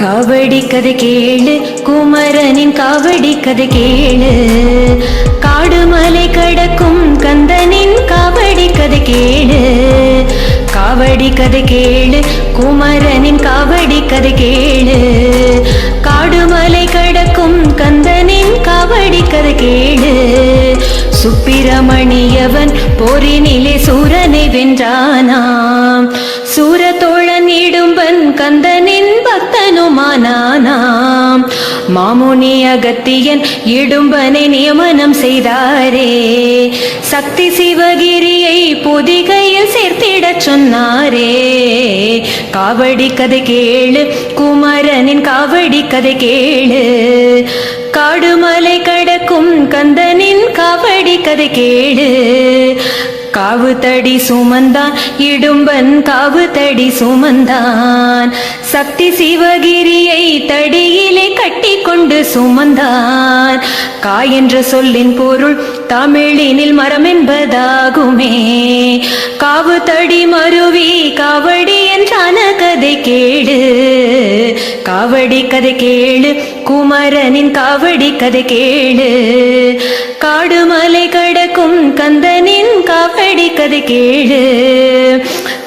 காவடி கதை கேளு குமரனின் காவடி கதை கேளு. காடுமலை கடக்கும் கந்தனின் காவடி கதை கேளு. காவடி கதை கேளு குமரனின் காவடி கதை கேளு. காடுமலை கடக்கும் கந்தனின் காவடி கதை கேளு. சுப்பிரமணியவன் போரினிலே சூரனை வென்றானாம். சூரத்தோழன் இடும்பன் கந்தனின் பக்தனுமானானாம் மாமுனி அகத்தியன் இடும்பனை நியமனம் செய்தாரே. சக்தி சிவகிரியை பொதிகையில் சேர்த்திடச் சொன்னாரே. காவடி கதை கேளு குமரனின் காவடி கதை கேளு. காடுமலை கடக்கும் கந்தனின் காவடி கதை கேளு. காவு தடி சுமந்தான் இடும்பன் காவு தடி சுமந்தான். சக்தி சிவகிரியை தடியிலே கட்டி கொண்டு சுமந்தான் கா என்ற சொல்லின் பொருள் தமிழினில் மரம் என்பதாகுமே. காவு தடி மருவி காவடி என்றான கதை கேடு காவடி கதை கேளு குமரனின் காவடி கதை கேளு. காடுமலை கடக்கும் கந்தனின் காவடி கதை கேளு.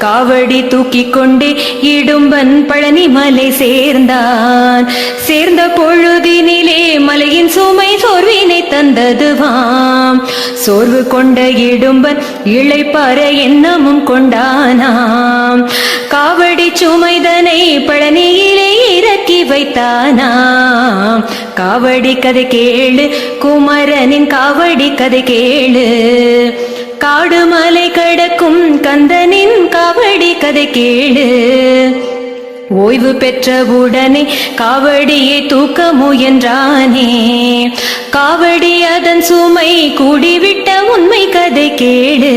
காவடி தூக்கி கொண்டு இடும்பன் பழனி மலை சேர்ந்தான். சேர்ந்த பொழுதினிலே மலையின் சுமை சோர்வினை தந்ததுவாம். சோர்வு கொண்ட இடும்பன் இழைப்பார எண்ணமும் கொண்டானாம். காவடி சுமைதனை பழனியிலே இறக்கி வைத்தானாம். காவடி கதை கேளு குமரனின் காவடி கதை கேளு. காடு மலை கடக்கும் கந்தனி கதை கேளு. ஓய்வு பெற்றவுடனே காவடியை தூக்க முயன்றானே. காவடி அதன் சுமை கூடிவிட்ட உண்மை கதை கேடு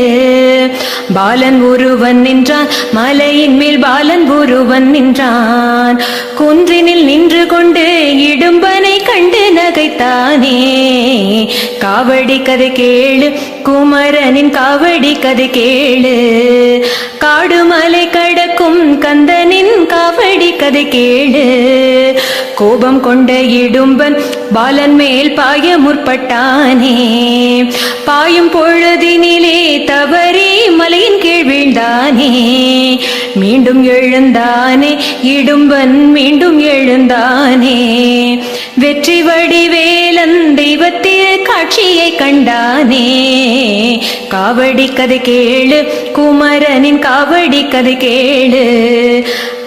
பாலன் ஒருவன் நின்றான் மலையின் மேல் பாலன் ஒருவன் நின்றான். குன்றினில் நின்று கொண்டு இடும்பனை கண்டு நகைத்தானே. காவடி கதை கேளு குமரனின் காவடி கதை கேளு. காடுமலை கடக்கும் கந்த கதை கேளு. கோபம் கொண்ட இடும்பன் பாலன் மேல் பாய முற்பட்டானே. பாயும் பொழுதினிலே தவறி மலையின் கீழ் வீழ்ந்தானே. மீண்டும் எழுந்தானே இடும்பன் மீண்டும் எழுந்தானே. வெற்றி வடிவேலன் தெய்வத்தில் காட்சியை கண்டானே. காவடி கதை கேளு குமரனின் காவடி கதை கேளு.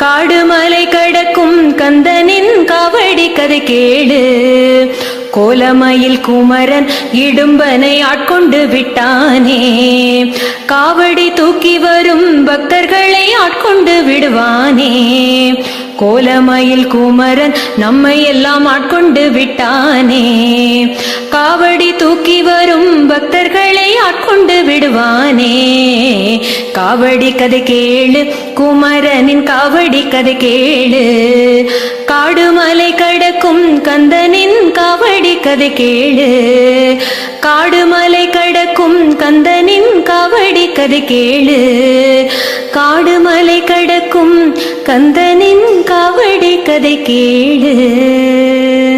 காடுமலை கடக்கும் கந்தனின் காவடி கதை கேளு. கோலமயில் குமரன் இடும்பனை ஆட்கொண்டு விட்டானே. காவடி தூக்கி வரும் பக்தர்களை ஆட்கொண்டு விடுவானே. கோலமயில் குமரன் நம்மை எல்லாம் ஆட்கொண்டு விட்டானே. காவடி தூக்கி வரும் பக்தர்களை ஆட்கொண்டு விடுவானே. காவடி கதை கேளு குமரனின் காவடி கதை கேளு. காடுமலை கடக்கும் கந்தனின் காவடி கதை கேளு. காடுமலை கடக்கும் கந்தனின் காவடி கதை கேளு. காடுமலை கடக்கும் கந்தனின் காவடி கதை கேளு.